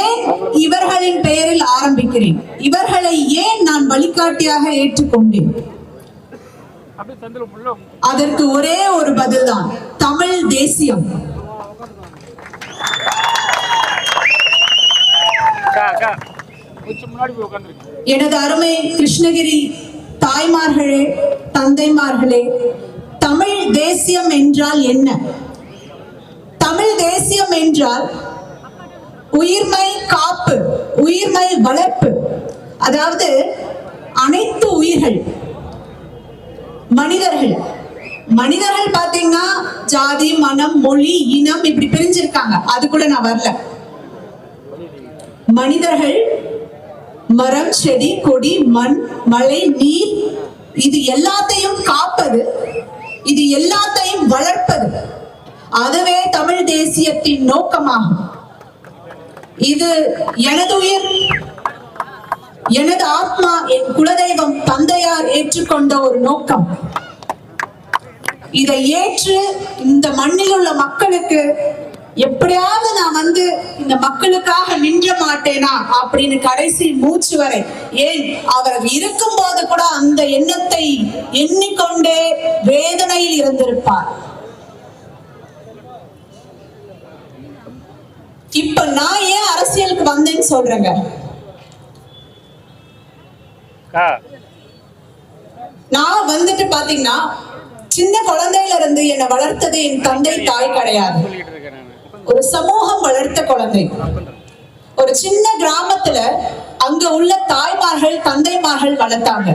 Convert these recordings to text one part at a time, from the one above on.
ஏன் இவர்களின் பெயரில் ஆரம்பிக்கிறேன்? இவர்களை ஏன் நான் வழிகாட்டியாக ஏற்றுக்கொண்டேன்? அதற்கு ஒரே ஒரு பதில்தான் தமிழ் தேசியம். எனது அருமை கிருஷ்ணகிரி தாய்மார்களே தந்தைமார்களே தமிழ் தேசியம் என்றால் என்ன? தமிழ் தேசியம் என்றால் உயிர்மை காப்பு உயிர்மை வளர்ப்பு. அதாவது அனைத்து உயிர்கள் மனிதர்கள். மனிதர்கள் பாத்தீங்கன்னா ஜாதி மனம் மொழி இனம் இப்படி பிரிஞ்சிருக்காங்க. அதுக்குள்ள நான் வரல. மனிதர்கள் மரம் செடி கொடி மண் மழை நீர் இது எல்லாத்தையும் காப்பது இது எல்லாத்தையும் வளர்ப்பது. அதுவே தமிழ் தேசியத்தின் நோக்கமாகும். இது எனது உயிர் எனது ஆத்மா என் குலதெய்வம் தந்தையார் ஏற்றுக்கொண்ட ஒரு நோக்கம். இதை ஏற்று இந்த மண்ணில் உள்ள மக்களுக்கு எப்படியாவது நான் வந்து இந்த மக்களுக்காக நின்ற மாட்டேனா அப்படின்னு கடைசி மூச்சு வரை. ஏன்? அவர் இருக்கும் போது கூட அந்த எண்ணத்தை எண்ணிக்கொண்டே வேதனையில் இருந்திருப்பார். இப்ப நான் ஏன் அரசியலுக்கு வந்தேன்னு சொல்றேங்க? நான் வந்துட்டு பாத்தீங்கன்னா சின்ன குழந்தையில இருந்து என்னை வளர்த்தது என் தந்தை தாய் கிடையாது. ஒரு சமூகம் வளர்த்த குழந்தை. ஒரு சின்ன கிராமத்துல அங்க உள்ள தாய்மார்கள் தந்தைமார்கள் வளர்த்தாங்க.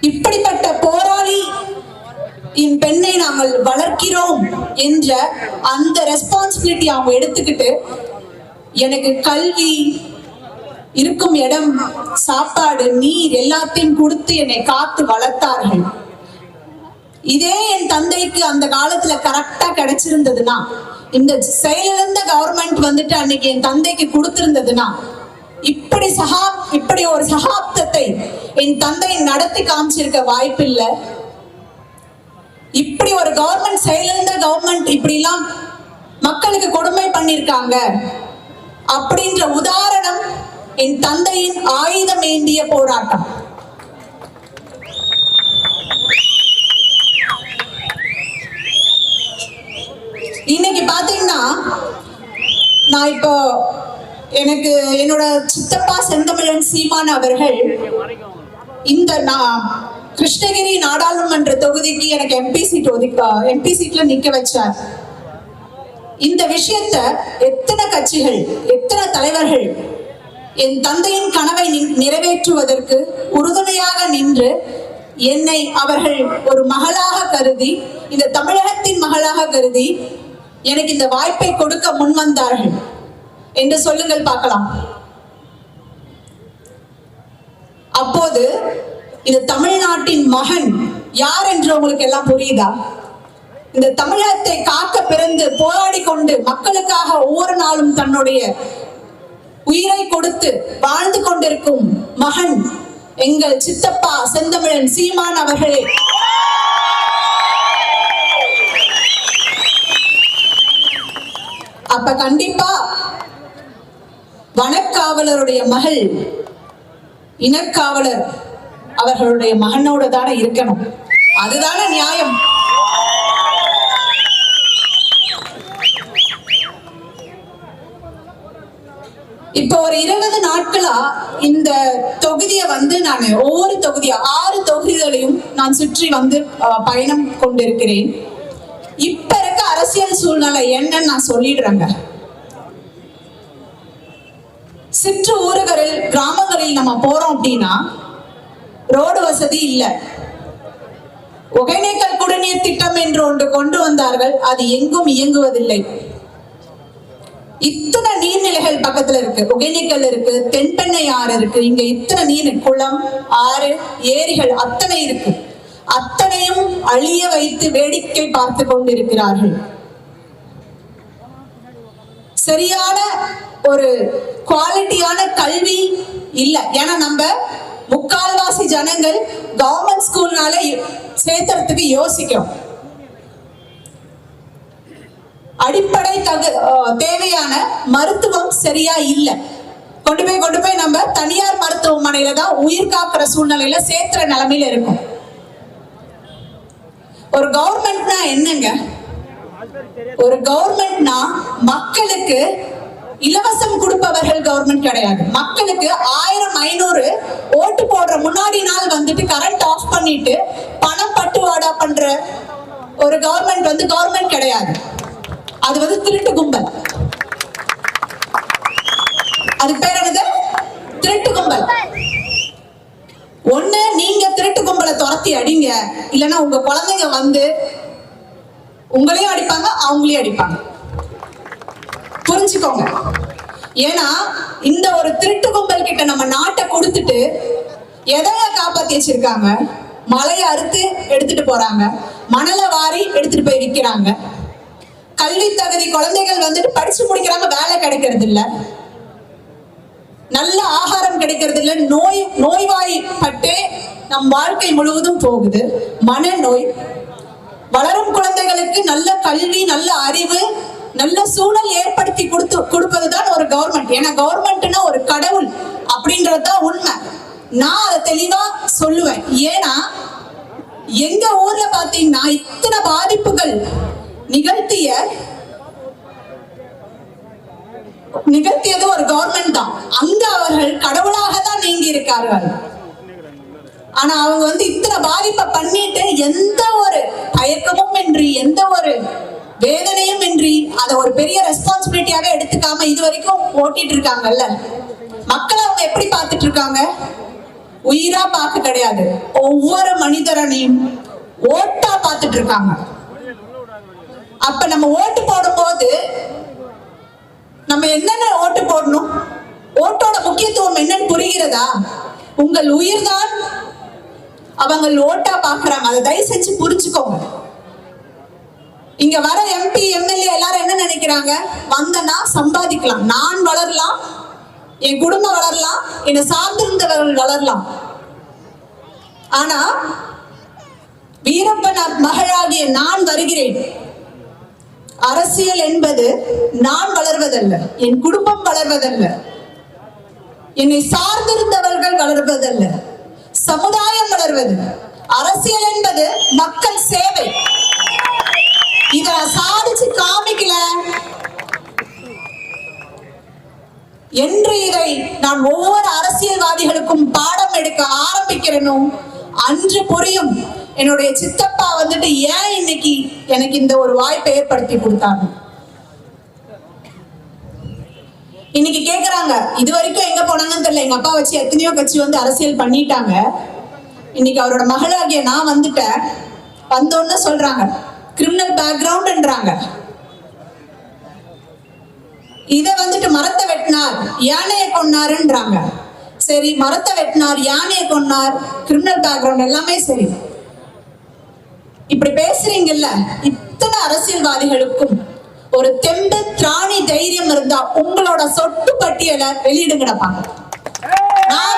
இப்படிப்பட்ட போராளி என் பெண்ணை நாங்கள் வளர்க்கிறோம் என்ற அந்த ரெஸ்பான்சிபிலிட்டி அவங்க எடுத்துக்கிட்டு எனக்கு கல்வி இருக்கும் இடம் சாப்பாடு நீர் எல்லாத்தையும் கொடுத்து என்னை காத்து வளர்த்தார்கள். இதே என் தந்தைக்கு அந்த காலத்துல கரெக்டா கிடைச்சிருந்ததுன்னா இந்த செயலிழந்த கவர்மெண்ட் வந்துட்டு அன்னைக்கு என் தந்தைக்கு கொடுத்திருந்ததுன்னா இப்படி சகா இப்படி ஒரு சகாப்தத்தை என் தந்தை நடத்தி காமிச்சிருக்க வாய்ப்பில்லை. இப்படி ஒரு கவர்மெண்ட் செயலிழந்த கவர்மெண்ட் இப்படிலாம் மக்களுக்கு கொடுமை பண்ணியிருக்காங்க அப்படின்ற உதாரணம் என் தந்தையின் ஆயுதம் ஏந்திய போராட்டம். இன்னைக்கு பாத்தீங்கன்னா நான் இப்போ எனக்கு என்னோட சித்தப்பா செந்தமிழன் சீமான் அவர்கள் இந்த நான் கிருஷ்ணகிரி நாடாளுமன்ற தொகுதிக்கு எனக்கு எம்பி சீட் ஒதுக்க எம்பி சீட்ல நிக்க வச்சார். இந்த விஷயத்த எத்தனை கட்சிகள் எத்தனை தலைவர்கள் என் தந்தையின் கனவை நிறைவேற்றுவதற்கு உறுதுணையாக நின்று என்னை அவர்கள் ஒரு மகளாக கருதி இந்த தமிழகத்தின் மகளாக கருதி எனக்கு இந்த வாய்ப்பை கொடுக்க முன்வந்தார்கள் என்று சொல்லுங்கள் பார்க்கலாம். அப்போது இந்த தமிழ்நாட்டின் மகன் யார் என்று உங்களுக்கு எல்லாம் புரியுதா? இந்த தமிழகத்தை காக்க பிறந்து போராடி கொண்டு மக்களுக்காக ஒவ்வொரு நாளும் தன்னுடைய உயிரை கொடுத்து வாழ்ந்து கொண்டிருக்கும் மகன் எங்கள் சித்தப்பா செந்தமிழன் சீமான் அவர்களே. அப்ப கண்டிப்பா வனக்காவலருடைய மகள் இனக்காவலர் அவர்களுடைய மகனோட தானே இருக்கணும். அதுதானே நியாயம். இப்போ ஒரு இருபது நாட்களா இந்த தொகுதியை வந்து நான் ஒவ்வொரு தொகுதியா ஆறு தொகுதிகளையும் நான் சுற்றி வந்து அஹ், பயணம் கொண்டிருக்கிறேன். இப்ப இருக்க அரசியல் சூழ்நிலை என்னன்னு நான் சொல்லிடுறேங்க. சிற்று ஊருகளில் கிராமங்களில் நம்ம போறோம் அப்படின்னா ரோடு வசதி இல்லை. ஒகேனக்கல் குடிநீர் திட்டம் என்று ஒன்று கொண்டு வந்தார்கள். அது எங்கும் இயங்குவதில்லை. இத்தனை நீர்நிலைகள் பக்கத்துல இருக்கு. ஒகேனக்கல் இருக்கு தென்பெண்ணை ஆறு இருக்கு. இங்க இத்தனை நீர் குளம் ஆறு ஏரிகள் அத்தனை இருக்கு. அத்தனையும் அழிய வைத்து வேடிக்கை பார்த்து கொண்டிருக்கிறார்கள். சரியான ஒரு குவாலிட்டியான கல்வி இல்ல. ஏன்னா நம்ம முக்கால்வாசி ஜனங்கள் கவர்மெண்ட் ஸ்கூல்னால சேர்த்துறதுக்கு யோசிக்கிறோம் அடிப்படை தகு தேவையான மருத்துவம் சரியா இல்லை. கொண்டு போய் கொண்டு போய் நம்ம தனியார் மருத்துவமனையில தான் உயிர் காக்கிற சூழ்நிலையில சேர்த்துற நிலைமையில இருக்கும். ஒரு கவர்மெண்ட்னா என்னங்க? ஒரு கவர்மெண்ட்னா மக்களுக்கு இலவசம் கொடுப்பவர்கள் கவர்மெண்ட் கிடையாது. மக்களுக்கு ஆயிரம் ஐநூறு ஓட்டு போடுற முன்னாடி நாள் வந்துட்டு கரண்ட் ஆஃப் பண்ணிட்டு பணம் பட்டுவாடா பண்ற ஒரு கவர்மெண்ட் வந்து கவர்மெண்ட் கிடையாது. அது வந்து திருட்டு கும்பல். அதுக்கு பேர் என்னது? திருட்டு கும்பல். ஒண்ணு நீங்க திருட்டு கும்பலை துரத்தி அடிங்க. இல்லைன்னா உங்க குழந்தைங்க வந்து உங்களையும் அடிப்பாங்க அவங்களையும் அடிப்பாங்க. புரிஞ்சுக்கோங்க ஏன்னா இந்த ஒரு திருட்டு கும்பல் கிட்ட நம்ம நாட்டை கொடுத்துட்டு எதைய காப்பாத்தி வச்சிருக்காங்க? மலையை அறுத்து எடுத்துட்டு போறாங்க. மணலை வாரி எடுத்துட்டு போய் விற்கிறாங்க. கல்வி தகுதி குழந்தைகள் வந்துட்டு படிச்சு முடிக்கிறாங்க வேலை கிடைக்கிறது இல்ல நல்ல ஆகாரம் கிடைக்கிறது இல்ல நோய் நோய்வாய்ப்பட்டே நம் வாழ்க்கை முழுவதும் போகுது. மனநோய். வளரும் குழந்தைகளுக்கு நல்ல கல்வி நல்ல அறிவு நல்ல சூழல் ஏற்படுத்தி கொடுத்து கொடுப்பதுதான் ஒரு கவர்மெண்ட் ஏன்னா கவர்மெண்ட்னா ஒரு கடவுள் அப்படின்றதுதான் உண்மை. நான் அதை தெளிவா சொல்லுவேன். ஏன்னா எங்க ஊர்ல பாத்தீங்கன்னா இத்தனை பாதிப்புகள் நிகழ்த்திய நிகழ்த்தியது ஒரு கவர்மெண்ட் தான். அங்க அவர்கள் கடவுளாக தான் நீங்கி இருக்கார்கள் ஆனா அவங்க வந்து இத்தனை பாதிப்பை பண்ணிட்டு எந்த ஒரு தயக்கமும் இன்றி எந்த ஒரு வேதனையும் இன்றி அதை ஒரு பெரிய ரெஸ்பான்சிபிலிட்டியாக எடுத்துக்காம இது வரைக்கும் ஓட்டிட்டு இருக்காங்கல்ல மக்களை அவங்க எப்படி பார்த்துட்டு இருக்காங்க உயிரா பார்க்க கிடையாது. ஒவ்வொரு மனிதரனையும் ஓட்டா பார்த்துட்டு இருக்காங்க அப்ப நம்ம ஓட்டு போடும்போது நம்ம என்னென்ன ஓட்டு போடணும்? ஓட்டோட முக்கியத்துவம் என்னன்னு புரிகிறதா? உங்கள் உயிர்தான் அவங்க ஓட்டா பாக்குறாங்க அதை தயவு செஞ்சு புரிஞ்சுக்கோங்க. இங்க வர எம்பி எம்எல்ஏ எல்லாரும் என்ன நினைக்கிறாங்க? வந்தனா சம்பாதிக்கலாம். நான் வளரலாம் என் குடும்பம் வளரலாம் என்னை சார்ந்திருந்தவர்கள் வளரலாம். ஆனா வீரப்பனார் மகளாகிய நான் வருகிறேன். அரசியல் என்பது நான் வளர்வதல்ல என் குடும்பம் வளர்வதல்ல என்னை சார்ந்திருந்தவர்கள் வளர்வதல்ல சமுதாயம் வளர்வது. அரசியல் என்பது மக்கள் சேவை. இத சாதிச்சு காமிக்கல. என்று இதை நான் ஒவ்வொரு அரசியல்வாதிகளுக்கும் பாடம் எடுக்க ஆரம்பிக்கிறேனோ அன்று புரியும் என்னுடைய சித்தப்பா வந்துட்டு ஏன் இன்னைக்கு எனக்கு இந்த ஒரு வாய்ப்பை ஏற்படுத்தி கொடுத்தாங்க. இன்னைக்கு கேக்குறாங்க இது வரைக்கும் எங்க போனாங்கன்னு தெரியல. எங்க அப்பா வச்சு எத்தனையோ கட்சி வந்து அரசியல் பண்ணிட்டாங்க. இன்னைக்கு அவரோட மகளாகிய நான் வந்துட்டேன். வந்தோன்னு சொல்றாங்க கிரிமினல் பேக்ரவுண்ட்ன்றாங்க இத வந்துட்டு மரத்தை வெட்டினார் யானையை கொன்னாருன்றாங்க சரி மரத்தை வெட்டினார் யானையை கொன்னார் கிரிமினல் பேக்ரவுண்ட் எல்லாமே சரி. இப்படி பேசுறீங்கல்ல இத்தனை அரசியல்வாதிகளுக்கும் ஒரு தெம்பு திராணி தைரியம் இருந்தா உங்களோட சொட்டு பட்டியலை வெளியிடுங்கடப்பாங்க நான்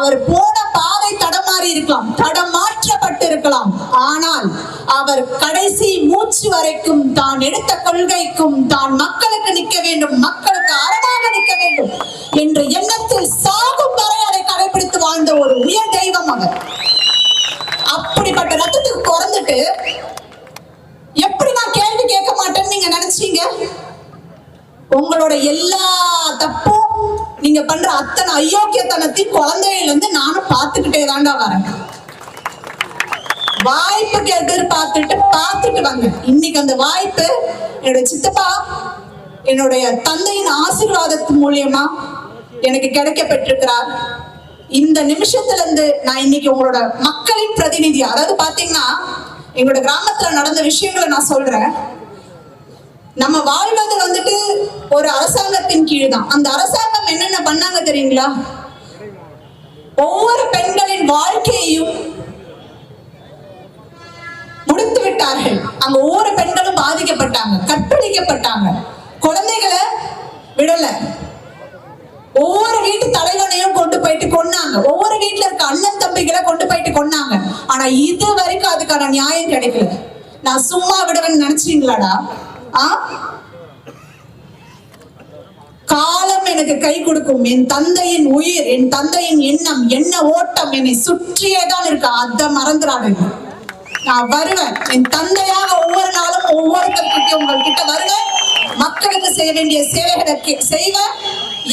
அவர் போன பாதை தடமாறி இருக்கலாம் தடமாற்றப்பட்டு இருக்கலாம் ஆனால் அவர் கடைசி மூச்சு வரைக்கும் தான் எடுத்த கொள்கைக்கும் தான் மக்களுக்கு நிற்க வேண்டும் மக்களுக்கு அரணாக நிற்க வேண்டும் என்ற எண்ணத்தில் சாகும் வரை அதை கடைபிடித்து வாழ்ந்த ஒரு உயர் தெய்வம் அவர். அப்படிப்பட்ட ரத்தத்துக்கு பிறந்துட்டு எப்படி நான் கேள்வி கேட்க மாட்டேன்னு நீங்க நினைச்சீங்க? உங்களோட எல்லா தப்பு நீங்க பண்ற அத்தனை அயோக்கியத்தனத்தையும் குழந்தையில இருந்து நானும் பார்த்துக்கிட்டே தாண்டா வரேன். வாய்ப்புக்கு எதிர்பார்த்துட்டு பார்த்துட்டு வாங்க. இன்னைக்கு அந்த வாய்ப்பு என்னோட சித்தப்பா என்னுடைய தந்தையின் ஆசீர்வாதத்து மூலியமா எனக்கு கிடைக்க பெற்றிருக்கிறார் இந்த நிமிஷத்துல இருந்து நான் இன்னைக்கு உங்களோட மக்களின் பிரதிநிதி அதாவது பாத்தீங்கன்னா எங்களோட கிராமத்துல நடந்த விஷயங்களை நான் சொல்றேன். நம்ம வாழ்வது வந்துட்டு ஒரு அரசாங்கத்தின் கீழ் தான் அந்த அரசாங்கம் என்னென்ன பண்ணாங்க தெரியுங்களா? ஒவ்வொரு பெண்களின் வாழ்க்கையையும் முடித்து விட்டார்கள். அங்க ஒவ்வொரு பெண்களும் பாதிக்கப்பட்டாங்க கற்பழிக்கப்பட்டாங்க. குழந்தைகளை விடல. ஒவ்வொரு வீட்டு தலைவனையும் கொண்டு போயிட்டு கொன்னாங்க. ஒவ்வொரு வீட்டுல இருக்க அண்ணன் தம்பிகளை கொண்டு போயிட்டு கொன்னாங்க. ஆனா இது வரைக்கும் அதுக்கான நியாயம் கிடைக்கல. நான் சும்மா விடவேன்னு நினைச்சீங்களாடா? காலம் எனக்கு கை கொடுக்கும். என் தந்தையின் உயிர் என் தந்தையின் எண்ணம் என்ன ஓட்டம் என்னை சுற்றியே தான் இருக்கு. அத மறந்துடாதீங்க நான் வருவேன். என் தந்தையாக ஒவ்வொரு நாளும் ஒவ்வொருத்தருக்கு உங்கள்கிட்ட வருவேன். மக்களுக்கு செய்ய வேண்டிய சேவைகளை செய்வேன்.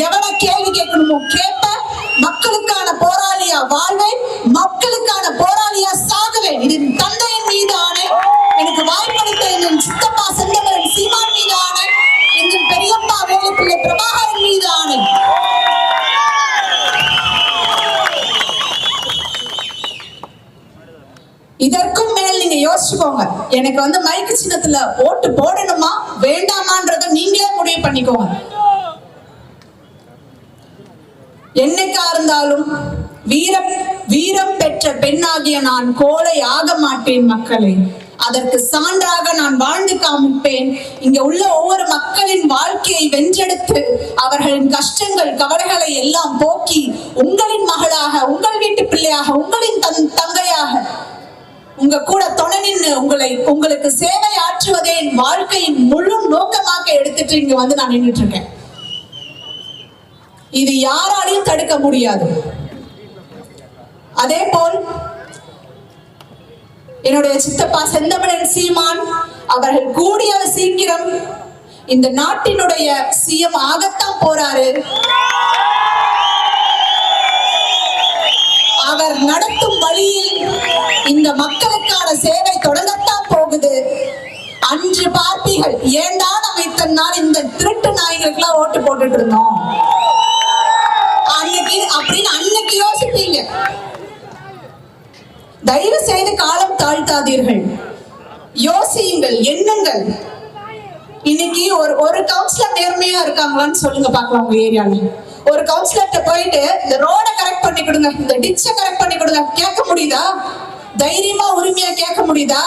எவனை கேள்வி கேட்கணுமோ கேட்பேன். மக்களுக்கான போராளியா வாழ்வேன். மக்களுக்கான போராளியா சாகுவேன். இது வச்சுக்கோங்க எனக்கு வந்து மைக்கு சின்னத்துல ஓட்டு போடணுமா வேண்டாமான்றத நீங்களே முடிவு பண்ணிக்கோங்க. என்னைக்கா இருந்தாலும் வீரம் வீரம் பெற்ற பெண்ணாகிய நான் கோலை ஆக மாட்டேன் மக்களை. அதற்கு சான்றாக நான் வாழ்ந்து காமிப்பேன். இங்க உள்ள ஒவ்வொரு மக்களின் வாழ்க்கையை வென்றெடுத்து அவர்களின் கஷ்டங்கள் கவலைகளை எல்லாம் போக்கி உங்களின் மகளாக உங்கள் வீட்டு பிள்ளையாக உங்களின் தன் தங்கையாக உங்க கூட துணை நின்று உங்களை உங்களுக்கு சேவை ஆற்றுவதே என் வாழ்க்கையின் முழு நோக்கமாக எடுத்துட்டு இங்க வந்து நான் நின்றுட்டு இருக்கேன் இது யாராலையும் தடுக்க முடியாது. அதே போல் என்னுடைய சித்தப்பா செந்தமிழன் சீமான் அவர்கள் கூடிய சீக்கிரம் இந்த நாட்டினுடைய சிஎம் ஆகத்தான் போறாரு. அவர் நடத்தும் வழியில் இந்த மக்களுக்கான சேவை தொடங்கத்தான் போகுது. அன்று பார்ப்பீர்கள் ஏன்டா நம்ம இத்தனை நாள் இந்த திருட்டு நாய்களுக்கெல்லாம் ஓட்டு போட்டுட்டு இருந்தோம்? அன்னைக்கு அப்படின்னு அன்னைக்கு யோசிப்பீங்க. தயவு செய்து காலம் தாழ்த்தாதீர்கள். யோசியுங்கள் எண்ணுங்கள். இன்னைக்கு ஒரு ஒரு கவுன்சிலர் நேர்மையா இருக்காங்களான்னு சொல்லுங்க பார்க்கலாம் உங்க ஏரியால ஒரு கவுன்சிலர்கிட்ட போயிட்டு இந்த ரோட கரெக்ட் பண்ணி கொடுங்க இந்த டிச்சை கரெக்ட் பண்ணி கொடுங்க. கேட்க முடியுதா? தைரியமா உரிமையா கேட்க முடியுதா?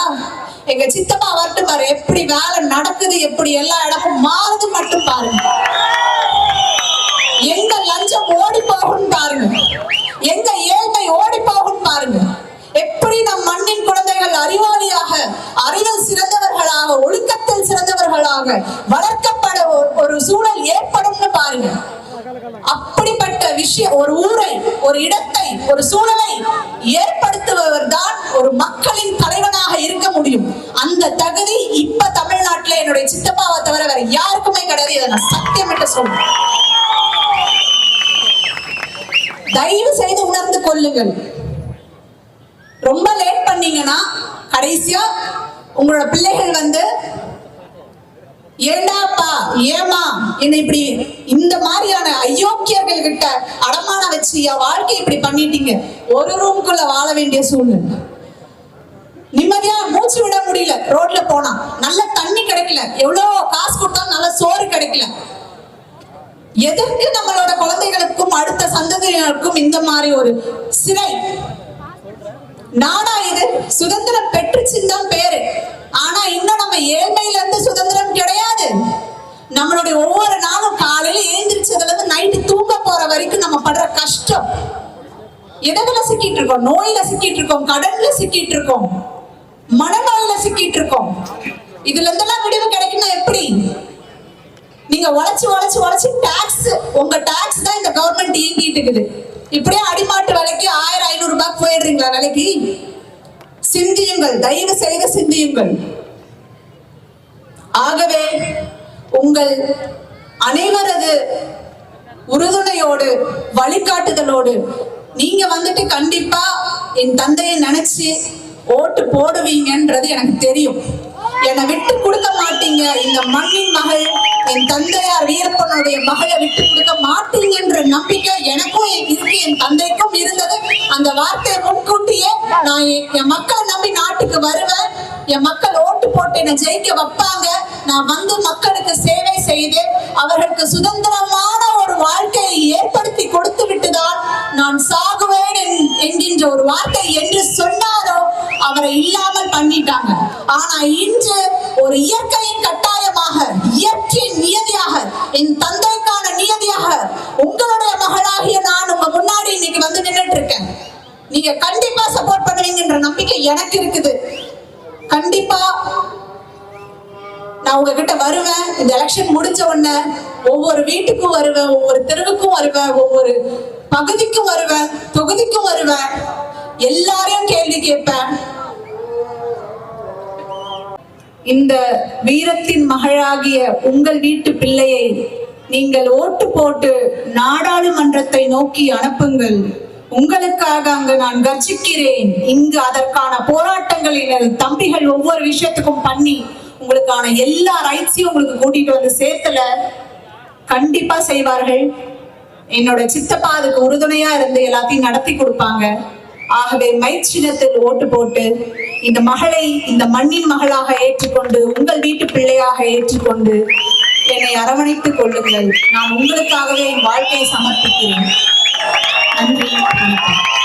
எங்க சித்தப்பா வரட்டு பாரு எப்படி வேலை நடக்குது எப்படி எல்லா இடமும் மாறுது மட்டும் பாருங்க. எங்க லஞ்சம் ஓடி போகும் பாருங்க. எங்க ஏழ்மை ஓடி போகும் பாருங்க. எப்படி நம் மண்ணின் குழந்தைகள் அறிவாளியாக அறிவில் சிறந்தவர்களாக ஒழுக்கத்தில் சிறந்தவர்களாக வளர்க்கப்பட ஒரு- சூழல் ஏற்படும்னு பாருங்க. அப்படிப்பட்ட விஷயம் ஒரு ஊரை ஒரு இடத்தை ஒரு சூழலை ஏற்பட ஒரு மக்களின் தலைவனாக இருக்க முடியும். அந்த தகுதி இப்ப தமிழ்நாட்டுல என்னுடைய சித்தப்பாவை தவிர வேற யாருக்குமே கிடையாது. இதை நான் சத்தியமிட்டு சொல்றேன். தயவு செய்து உணர்ந்து கொள்ளுங்கள். ரொம்ப லேட் பண்ணீங்கன்னா கடைசியா உங்களோட பிள்ளைகள் வந்து ஏண்டாப்பா ஏமா என்னை இப்படி இந்த மாதிரியான அயோக்கியர்கள் கிட்ட அடமானம் வச்சு என் வாழ்க்கை இப்படி பண்ணிட்டீங்க. ஒரு ரூம்குள்ள வாழ வேண்டிய சூழ்நிலை. நிம்மதியா மூச்சு விட முடியல. ரோட்ல போனா நல்ல தண்ணி கிடைக்கல. எவ்வளவு காசு கொடுத்தாலும் நல்ல சோறு கிடைக்கல. எதற்கு நம்மளோட குழந்தைகளுக்கும் அடுத்த சந்ததியினருக்கும் இந்த மாதிரி ஒரு சிறை? நாடா இது. சுதந்திரம் பெற்றுச்சுன்னு தான் பேரு. ஆனா இன்னும் நம்ம ஏழ்மையில இருந்து சுதந்திரம் கிடையாது. நம்மளுடைய ஒவ்வொரு நாளும் காலையில ஏந்திரிச்சதுல இருந்து நைட்டு தூங்க போற வரைக்கும் நம்ம படுற கஷ்டம். எதுல சிக்கிட்டு இருக்கோம்? நோயில சிக்கிட்டு இருக்கோம்? கடல்ல சிக்கிட்டு இருக்கோம்? மனநோயில சிக்கிட்டு இருக்கோம். இதுல இருந்தெல்லாம் விடுவு கிடைக்கணும் எப்படி? நீங்க உழைச்சு உழைச்சு உழைச்சு டாக்ஸ் உங்க டாக்ஸ் தான் இந்த கவர்மெண்ட் இயங்கிட்டு இருக்குது. இப்படியே அடிமாட்டு விலைக்கு ஆயிரம் ஐநூறு ரூபாய் போயிடுறீங்களா விலைக்கு? சிந்தியுங்கள் தயவு செய்து சிந்தியுங்கள். ஆகவே உங்கள் அனைவரது உறுதுணையோடு வழிகாட்டுதலோடு நீங்க வந்துட்டு கண்டிப்பா என் தந்தையை நினைச்சு ஓட்டு போடுவீங்கன்றது எனக்கு தெரியும். என்னை விட்டு கொடுக்க மாட்டீங்க. இந்த மண்ணின் மகள் என் தந்தையார் வீரப்பனுடைய மகளை விட்டு கொடுக்க மாட்டீங்கன்ற நம்பிக்கை எனக்கும் இருக்கு. என் தந்தைக்கும் இருந்தது. அந்த வார்த்தையை முன்கூட்டியே நான் என் மக்களை நம்பி நாட்டுக்கு வருவேன். என் மக்கள் ஓட்டு போட்டு என்னை ஜெயிக்க வைப்பாங்க. நான் வந்து மக்களுக்கு சேவை செய்து அவர்களுக்கு சுதந்திரமான ஒரு வாழ்க்கையை ஏற்படுத்தி கொடுத்து விட்டுதான் நான் சாகுவேன் என்ற ஒரு வார்த்தை என்று சொன்னாரோ அவரை இல்லாமல் பண்ணிட்டாங்க. ஆனா இன்று ஒரு இயற்கையின் கட்டாயமாக இயற்கையின் நியதியாக என் தந்தைக்கான நியதியாக உங்களுடைய மகளாகிய நான் உங்க முன்னாடி இன்னைக்கு வந்து நின்றுட்டு இருக்கேன் நீங்க கண்டிப்பா சப்போர்ட் பண்ணுவீங்கன்ற நம்பிக்கை எனக்கு இருக்குது. கண்டிப்பா நான் உங்ககிட்ட வருவேன். இந்த எலெக்ஷன் முடிஞ்ச உடனே ஒவ்வொரு வீட்டுக்கும் வருவேன் ஒவ்வொரு தெருவுக்கும் வருவேன் ஒவ்வொரு பகுதிக்கும் வருவேன் தொகுதிக்கும் வருவேன். எல்லாரையும் கேள்வி கேட்பேன். இந்த வீரத்தின் மகளாகிய உங்கள் வீட்டு பிள்ளையை நீங்கள் ஓட்டு போட்டு நாடாளுமன்றத்தை நோக்கி அனுப்புங்கள். உங்களுக்காக அங்கு நான் கர்ஜிக்கிறேன். இங்கு அதற்கான போராட்டங்கள் எனது தம்பிகள் ஒவ்வொரு விஷயத்துக்கும் பண்ணி உங்களுக்கான எல்லா ரைட்ஸையும் உங்களுக்கு கூட்டிட்டு வந்து சேர்த்துல. கண்டிப்பா செய்வார்கள். என்னோட சித்தப்பா அதுக்கு உறுதுணையா இருந்து எல்லாத்தையும் நடத்தி கொடுப்பாங்க. ஆகவே மைச்சினத்தில் ஓட்டு போட்டு இந்த மகளை இந்த மண்ணின் மகளாக ஏற்றுக்கொண்டு உங்கள் வீட்டு பிள்ளையாக ஏற்றுக்கொண்டு என்னை அரவணைத்துக் கொள்ளுங்கள். நான் உங்களுக்காகவே என் வாழ்க்கையை சமர்ப்பிக்கிறேன். நன்றி வணக்கம்.